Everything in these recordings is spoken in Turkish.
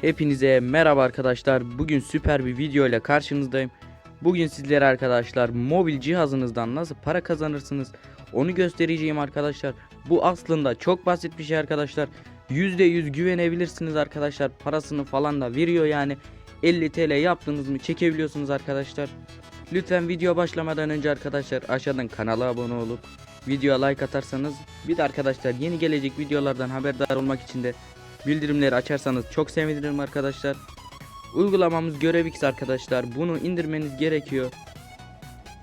Hepinize merhaba arkadaşlar. Bugün süper bir video ile karşınızdayım. Bugün sizlere arkadaşlar mobil cihazınızdan nasıl para kazanırsınız onu göstereceğim arkadaşlar. Bu aslında çok basit bir şey arkadaşlar. %100 güvenebilirsiniz arkadaşlar. Parasını falan da veriyor yani. 50 TL yaptınız mı çekebiliyorsunuz arkadaşlar. Lütfen video başlamadan önce arkadaşlar aşağıdan kanala abone olup videoya like atarsanız bir de arkadaşlar yeni gelecek videolardan haberdar olmak için de bildirimleri açarsanız çok sevinirim arkadaşlar. Uygulamamız Görevix arkadaşlar. Bunu indirmeniz gerekiyor.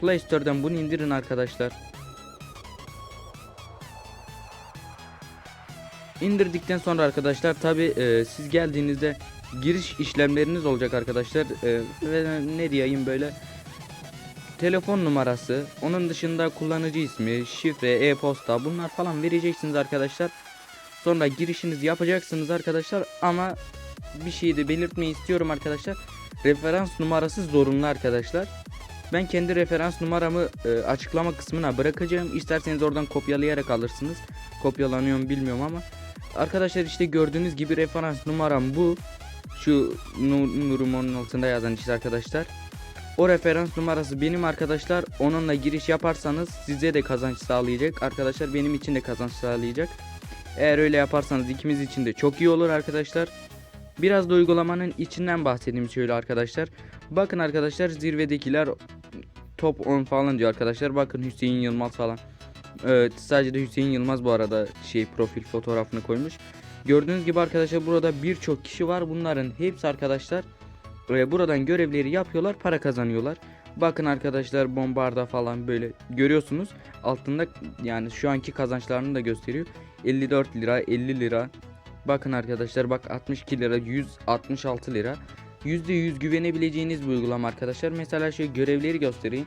Play Store'dan bunu indirin arkadaşlar. İndirdikten sonra arkadaşlar tabi siz geldiğinizde giriş işlemleriniz olacak arkadaşlar. E, ve ne diyeyim böyle telefon numarası, onun dışında kullanıcı ismi, şifre, e-posta bunlar falan vereceksiniz arkadaşlar. Sonra girişinizi yapacaksınız arkadaşlar ama bir şey de belirtmeyi istiyorum arkadaşlar. Referans numarası zorunlu arkadaşlar. Ben kendi referans numaramı e, açıklama kısmına bırakacağım. İsterseniz oradan kopyalayarak alırsınız. Kopyalanıyor mu bilmiyorum ama. Arkadaşlar işte gördüğünüz gibi referans numaram bu. Şu nu nurumun altında yazan işte arkadaşlar. O referans numarası benim arkadaşlar. Onunla giriş yaparsanız size de kazanç sağlayacak. Arkadaşlar benim için de kazanç sağlayacak. Eğer öyle yaparsanız ikimiz için de çok iyi olur arkadaşlar. Biraz da uygulamanın içinden bahsedeyim şöyle arkadaşlar. Bakın arkadaşlar zirvedekiler top 10 falan diyor arkadaşlar. Bakın Hüseyin Yılmaz falan. Evet sadece de Hüseyin Yılmaz bu arada şey profil fotoğrafını koymuş. Gördüğünüz gibi arkadaşlar burada birçok kişi var. Bunların hepsi arkadaşlar e, buradan görevleri yapıyorlar, para kazanıyorlar. Bakın arkadaşlar bombarda falan böyle görüyorsunuz. Altında yani şu anki kazançlarını da gösteriyor. 54 lira, 50 lira. Bakın arkadaşlar bak 62 lira, 166 lira. %100 güvenebileceğiniz bir uygulama arkadaşlar. Mesela şu görevleri göstereyim.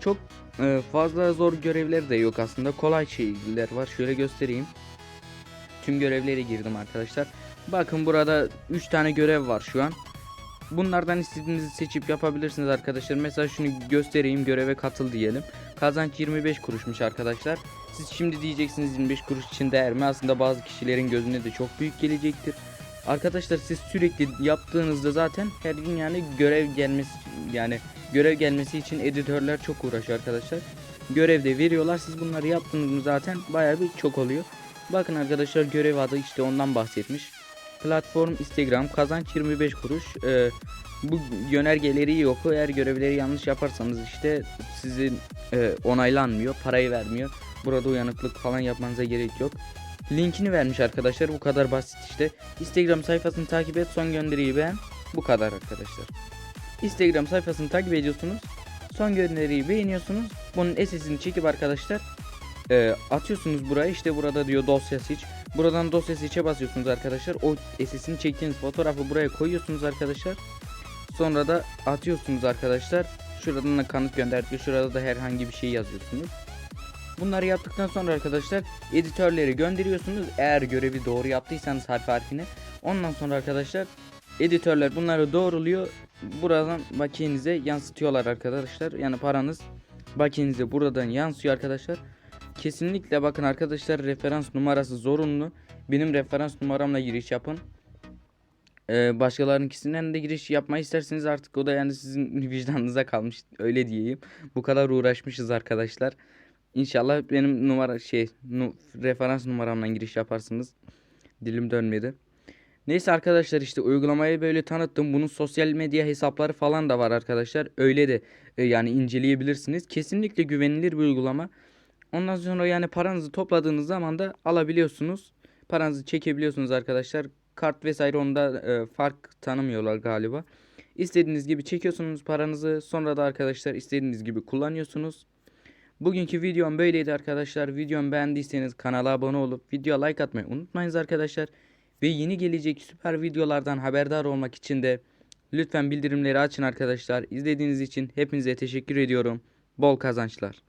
Çok e, fazla zor görevler de yok aslında. Kolay şeyler var. Şöyle göstereyim. Tüm görevlere girdim arkadaşlar. Bakın burada 3 tane görev var şu an. Bunlardan istediğinizi seçip yapabilirsiniz arkadaşlar. Mesela şunu göstereyim göreve katıl diyelim. Kazanç 25 kuruşmuş arkadaşlar. Siz şimdi diyeceksiniz 25 kuruş için değer mi? Aslında bazı kişilerin gözüne de çok büyük gelecektir. Arkadaşlar siz sürekli yaptığınızda zaten her gün yani görev gelmesi yani görev gelmesi için editörler çok uğraşıyor arkadaşlar. Görevde veriyorlar. Siz bunları yaptığınız zaten bayağı bir çok oluyor. Bakın arkadaşlar görev adı işte ondan bahsetmiş. Platform Instagram kazanç 25 kuruş. Ee, bu yönergeleri yok. Eğer görevleri yanlış yaparsanız işte sizin e, onaylanmıyor, parayı vermiyor. Burada uyanıklık falan yapmanıza gerek yok. Linkini vermiş arkadaşlar. Bu kadar basit işte. Instagram sayfasını takip et, son gönderiyi beğen. Bu kadar arkadaşlar. Instagram sayfasını takip ediyorsunuz. Son gönderiyi beğeniyorsunuz. Bunun SS'ini çekip arkadaşlar e, atıyorsunuz buraya. İşte burada diyor dosya seç. Buradan dosya seçe basıyorsunuz arkadaşlar. O SS'ini çektiğiniz fotoğrafı buraya koyuyorsunuz arkadaşlar. Sonra da atıyorsunuz arkadaşlar. Şuradan da kanıt gönderdiği şurada da herhangi bir şey yazıyorsunuz. Bunları yaptıktan sonra arkadaşlar editörleri gönderiyorsunuz. Eğer görevi doğru yaptıysanız harf harfine. Ondan sonra arkadaşlar editörler bunları doğruluyor. Buradan bakiyenize yansıtıyorlar arkadaşlar. Yani paranız bakiyenize buradan yansıyor arkadaşlar. Kesinlikle bakın arkadaşlar referans numarası zorunlu. Benim referans numaramla giriş yapın. Ee, başkalarınkisinden de giriş yapmayı isterseniz artık o da yani sizin vicdanınıza kalmış öyle diyeyim. Bu kadar uğraşmışız arkadaşlar. İnşallah benim numara şey nu, referans numaramla giriş yaparsınız. Dilim dönmedi. Neyse arkadaşlar işte uygulamayı böyle tanıttım. Bunun sosyal medya hesapları falan da var arkadaşlar. Öyle de e, yani inceleyebilirsiniz. Kesinlikle güvenilir bir uygulama. Ondan sonra yani paranızı topladığınız zaman da alabiliyorsunuz. Paranızı çekebiliyorsunuz arkadaşlar. Kart vesaire onda e, fark tanımıyorlar galiba. İstediğiniz gibi çekiyorsunuz paranızı. Sonra da arkadaşlar istediğiniz gibi kullanıyorsunuz. Bugünkü videom böyleydi arkadaşlar. Videomu beğendiyseniz kanala abone olup video like atmayı unutmayınız arkadaşlar. Ve yeni gelecek süper videolardan haberdar olmak için de lütfen bildirimleri açın arkadaşlar. İzlediğiniz için hepinize teşekkür ediyorum. Bol kazançlar.